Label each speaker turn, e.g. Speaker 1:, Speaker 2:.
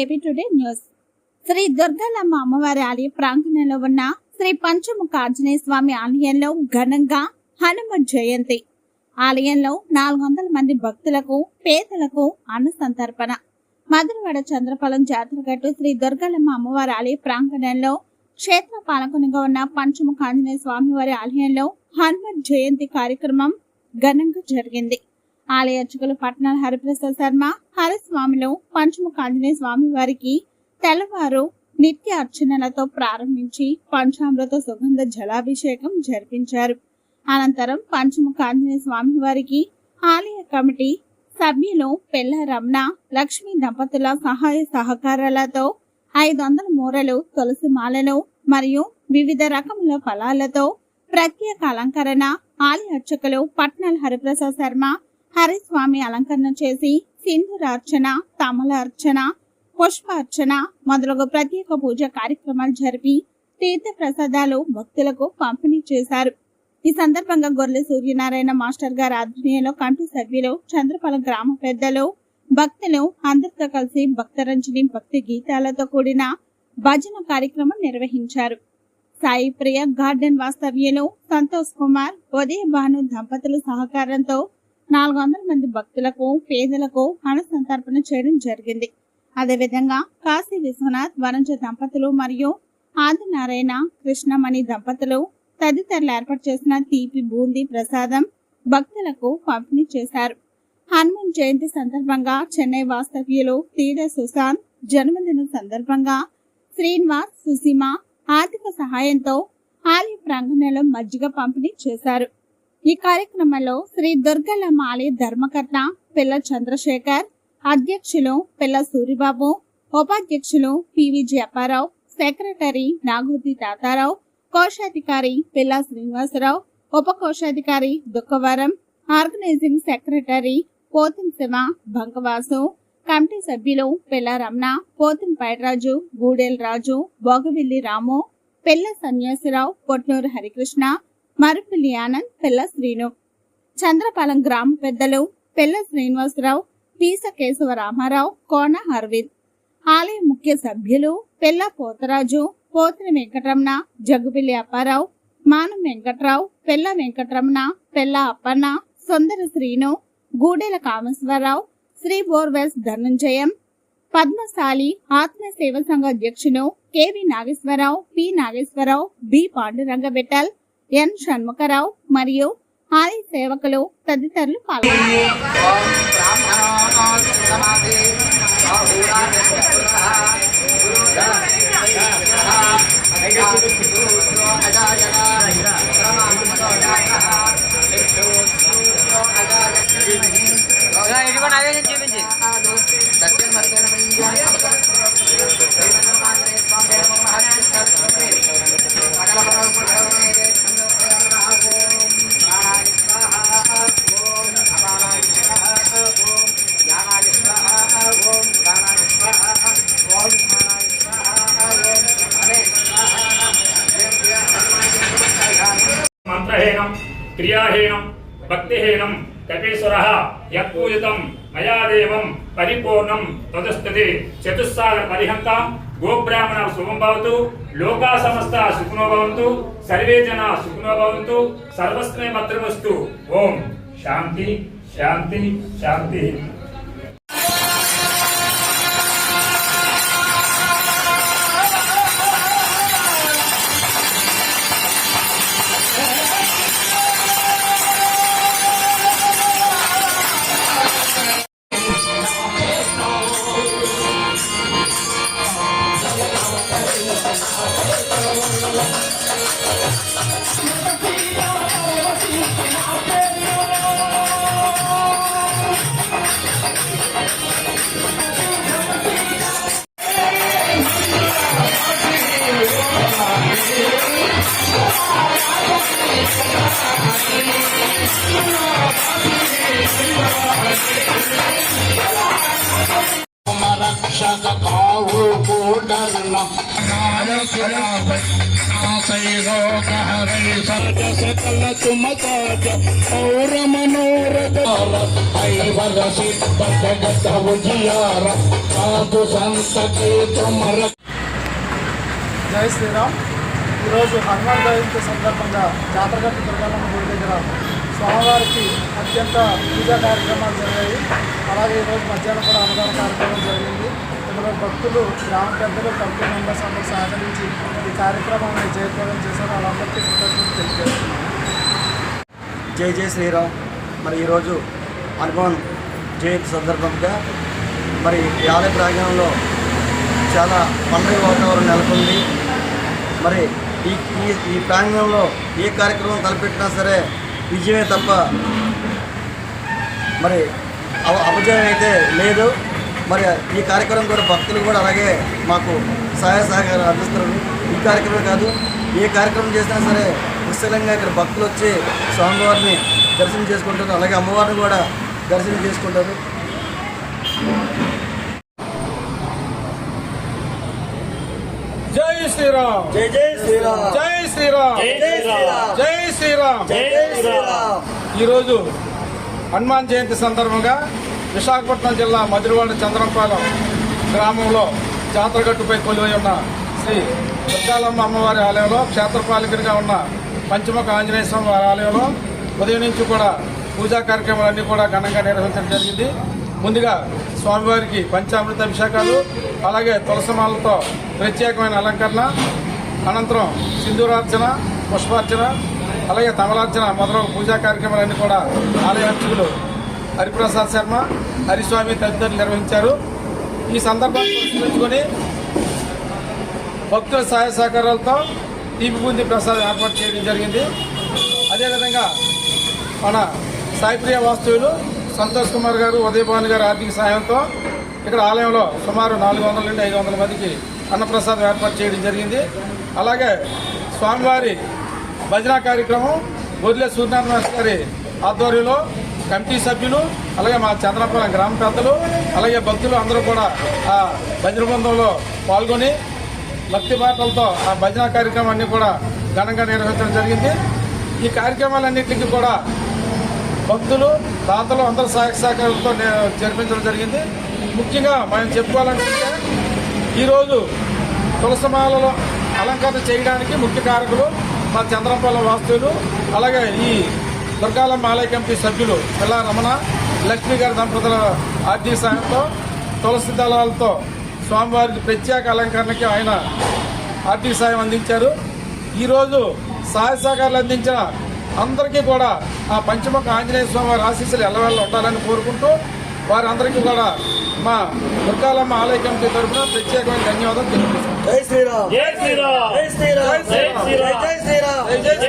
Speaker 1: AB today news. Shri Durgalamma అమ్మవారి ఆలయ ప్రాంగణంలో ఉన్న శ్రీ పంచముఖ ఆంజనేయ స్వామి ఆలయంలో ఘనంగా హనుమ జయంతి. ఆలయంలో నాలుగు వందల మంది భక్తులకు పేదలకు అన్న సంతర్పణ మధురవాడ చంద్రపాలెం జాతరగట్టు శ్రీ దుర్గలమ్మ అమ్మవారి ఆలయ ప్రాంగణంలో క్షేత్ర పాలకునిగా ఉన్న పంచముఖ ఆంజనేయ స్వామివారి ఆలయంలో హనుమత్ జయంతి కార్యక్రమం ఘనంగా జరిగింది. ఆలయ అర్చకులు పట్నాల హరిప్రసాద్ శర్మ హరస్వామిలో పంచముఖ ఆంజనేయ స్వామి వారికి తెల్లవారు నిత్య అర్చనలతో ప్రారంభించి పంచామృత సుగంధ జలాభిషేకం జరిపించారు. అనంతరం పంచముఖ ఆంజనేయ స్వామి వారికి ఆలయ కమిటీ సభ్యులు పెళ్ళ రమణ లక్ష్మి దంపతుల సహాయ సహకారాలతో ఐదు వందల మూరలు తులసి మాలలు మరియు వివిధ రకముల ఫలాలతో ప్రత్యేక అలంకరణ ఆలయ అర్చకులు పట్నాల హరిప్రసాద్ శర్మ హరిస్వామి అలంకరణ చేసి సింధూర అర్చన పుష్పార్చన అర్చన పుష్ప అర్చన మొదలగు ప్రత్యేక పూజ కార్యక్రమాలు జరిపి తీర్థ ప్రసాదాలు భక్తులకు పంపిణీ చేశారు. ఈ సందర్భంగా గొర్రె సూర్యనారాయణ మాస్టర్ గారి ఆధ్వర్యంలో కమిటీ సభ్యులు చంద్రపాలెం గ్రామ పెద్దలు భక్తులు అందరితో కలిసి భక్తరంజని భక్తి గీతాలతో కూడిన భజన కార్యక్రమం నిర్వహించారు. సాయి ప్రియ గార్డెన్ వాస్తవ్యులు సంతోష్ కుమార్ ఉదయ భాను దంపతుల సహకారంతో నాలుగు వందల మంది భక్తులకు పేదలకు మనసంతర్పణ చేయడం జరిగింది. అదేవిధంగా కాశీ విశ్వనాథ్ వరంజ దంపతులు మరియు ఆదినారాయణ కృష్ణమణి దంపతులు తదితరులు ఏర్పాటు చేసిన తీపి బూందీ ప్రసాదం భక్తులకు పంపిణీ చేశారు. హనుమాన్ జయంతి సందర్భంగా చెన్నై వాస్తవ్యులు తీడ సుశాంత్ జన్మదిన సందర్భంగా శ్రీనివాస్ సుసీమ ఆర్థిక సహాయంతో ఆలయ ప్రాంగణంలో మజ్జిగ పంపిణీ చేశారు. ఈ కార్యక్రమంలో శ్రీ దుర్గల మాలి ధర్మకర్త పిల్ల చంద్రశేఖర్ అధ్యక్షులు పిల్ల సూరిబాబు ఉపాధ్యక్షులు పివి అప్పారావు సెక్రటరీ నాగోతి తాతారావు కోశాధికారి పిల్ల శ్రీనివాసరావు ఉప కోశాధికారి Dukhavaram organising secretary Pothin Siva Bankavasu committee సభ్యులు పిల్ల రమణ పోతిం పైటరాజు గూడెల్ రాజు బోగవిల్లి రాము పిల్ల సన్యాసిరావు పొట్నూరు హరికృష్ణ మరుపిల్లి ఆనంద్ పిల్ల శ్రీను. చంద్రపాలెం గ్రామ పెద్దలు పిల్ల శ్రీనివాసరావు పీస కేశవ రామారావు కోన అరవింద్ ఆలయ ముఖ్య సభ్యులు పిల్ల పోతరాజు పోతిన వెంకటరమణ జగ్గుపిల్లి అప్పారావు మానం వెంకట్రావు పిల్ల వెంకటరమణ పిల్ల అప్పన్న సుందర శ్రీను గూడెల కామేశ్వరరావు శ్రీ బోర్వెల్స్ ధనంజయం పద్మశాలి ఆత్మ సేవ సంఘ అధ్యక్షులు KV Nageswararao P Nageswararao B Panduranga Bettal N Shanmukharao మరియు ఆలయ సేవకులు తదితరులు పాల్గొన్నారు
Speaker 2: విహీనం కపీశ్వర యత్పూజితం మయా దేవం పరిపూర్ణం తదుస్థితి చతుస్సాగర పరిహంతాం గోబ్రాహ్మణ శుభం భవతు లోకా సమస్త సుఖినో భవంతు సర్వే జన సుఖినో భవంతు సర్వస్మే భద్రమస్తు. ఓం. శాంతి శాంతి శాంతి.
Speaker 3: Shaka सकल तुम साज और मनोरथ ऐवर सिद्ध जगत उजियार साधु संत के तुम रख
Speaker 4: జై శ్రీరామ్ ఈరోజు హనుమాన్ జయంతి సందర్భంగా జాతరగట్టు దుర్గమ్మ గుడి దగ్గర స్వామివారికి అత్యంత పూజా కార్యక్రమాలు జరిగాయి అలాగే ఈరోజు మధ్యాహ్నం కూడా అన్నదాన కార్యక్రమం జరిగింది ఇందులో భక్తులు గ్రామ పెద్దలు కమిటీ మెంబర్స్ అందరూ సహకరించి ఈ కార్యక్రమాన్ని జయప్రదం చేశారు. వాళ్ళందరికీ కృతజ్ఞతలు తెలియజేస్తున్నాను.
Speaker 5: జై జై శ్రీరామ్. మరి ఈరోజు హనుమాన్ జయంతి సందర్భంగా మరి ఈ ఆలయ ప్రాంగణంలో చాలా పండుగ వాతావరణం నెలకొంది. మరి ఈ ఈ ఈ ప్రాంగణంలో ఏ కార్యక్రమం తలపెట్టినా సరే విజయమే తప్ప మరి అవ అపజయం అయితే లేదు. మరి ఈ కార్యక్రమం కూడా భక్తులు కూడా అలాగే మాకు సహాయ సహకారం అందిస్తున్నారు ఈ కార్యక్రమం కాదు ఏ కార్యక్రమం చేసినా సరే నిశ్చలంగా ఇక్కడ భక్తులు వచ్చి స్వామివారిని దర్శనం చేసుకుంటారు. అలాగే అమ్మవారిని కూడా దర్శనం చేసుకుంటారు.
Speaker 4: జై శ్రీరామ్.
Speaker 5: జై జై శ్రీరామ్.
Speaker 4: జై శ్రీరామ్.
Speaker 5: జై శ్రీరామ్.
Speaker 4: జై శ్రీరామ్.
Speaker 5: జై జై శ్రీరామ్.
Speaker 4: ఈరోజు హనుమాన్ జయంతి సందర్భంగా విశాఖపట్నం జిల్లా మధురవాడ చంద్రంపాలెం గ్రామంలో జాతరగట్టుపై కొలువై ఉన్న శ్రీ దుర్గాలమ్మ అమ్మవారి ఆలయంలో క్షేత్రపాలకుడిగా ఉన్న పంచముఖ ఆంజనేయ స్వామి వారి ఆలయంలో ఉదయం నుంచి కూడా పూజా కార్యక్రమాలన్నీ కూడా ఘనంగా నిర్వహించడం జరిగింది. ముందుగా స్వామివారికి పంచామృత అభిషేకాలు అలాగే తులసమాలతో ప్రత్యేకమైన అలంకరణ అనంతరం సింధూరార్చన పుష్పార్చన అలాగే తమలార్చన మొదలగు పూజా కార్యక్రమాలన్నీ కూడా ఆలయ అర్చకులు హరిప్రసాద్ శర్మ హరిస్వామి తదితరులు నిర్వహించారు. ఈ సందర్భాన్ని పురస్కరించుకొని భక్తుల సహాయ సహకారాలతో తీపి ప్రసాదం ఏర్పాటు చేయడం జరిగింది. అదేవిధంగా మన సాయిప్రియ వాస్తువులు సంతోష్ కుమార్ గారు ఉదయభాన్ గారు ఆర్థిక సహాయంతో ఇక్కడ ఆలయంలో సుమారు నాలుగు వందల నుండి ఐదు వందల మందికి అన్నప్రసాదం ఏర్పాటు చేయడం జరిగింది. అలాగే స్వామివారి భజన కార్యక్రమం గొర్రెల సూర్యనారాయణ గారి ఆధ్వర్యంలో కమిటీ సభ్యులు అలాగే మా చంద్రపురం గ్రామ పెద్దలు అలాగే భక్తులు అందరూ కూడా ఆ భజన బృందంలో పాల్గొని భక్తి పాటలతో ఆ భజన కార్యక్రమాన్ని కూడా ఘనంగా నిర్వహించడం జరిగింది. ఈ కార్యక్రమాలన్నింటికి కూడా భక్తులు దాతలు అందరూ సహాయక సహకారాలతో జరిపించడం జరిగింది. ముఖ్యంగా మనం చెప్పుకోవాలనుకుంటే ఈరోజు తులసమాలలో అలంకరణ చేయడానికి ముఖ్య కారకులు మా చంద్రంపాలెం వాస్తువులు అలాగే ఈ దుర్గాలమ్మ ఆలయ కమిటీ సభ్యులు పిల్ల రమణ లక్ష్మి గారి దంపతుల ఆర్థిక సాయంతో తులసి దళాలతో స్వామివారికి ప్రత్యేక అలంకరణకి ఆయన ఆర్థిక సాయం అందించారు. ఈరోజు సహాయ సహకారాలు అందించిన అందరికీ కూడా ఆ పంచముఖ ఆంజనేయ స్వామి వారి ఆశీస్సులు ఎల్లవెల్ల ఉండాలని కోరుకుంటూ వారందరికీ కూడా మా దుర్గాలమ్మ ఆలయ కమిటీ తరఫున ప్రత్యేకమైన ధన్యవాదాలు తెలియజేస్తున్నాం.
Speaker 5: జై శ్రీరామ్.
Speaker 6: జై శ్రీరామ్.
Speaker 5: జై శ్రీరామ్.
Speaker 4: జై శ్రీరామ్.
Speaker 5: జై జై శ్రీరామ్.
Speaker 4: జై జై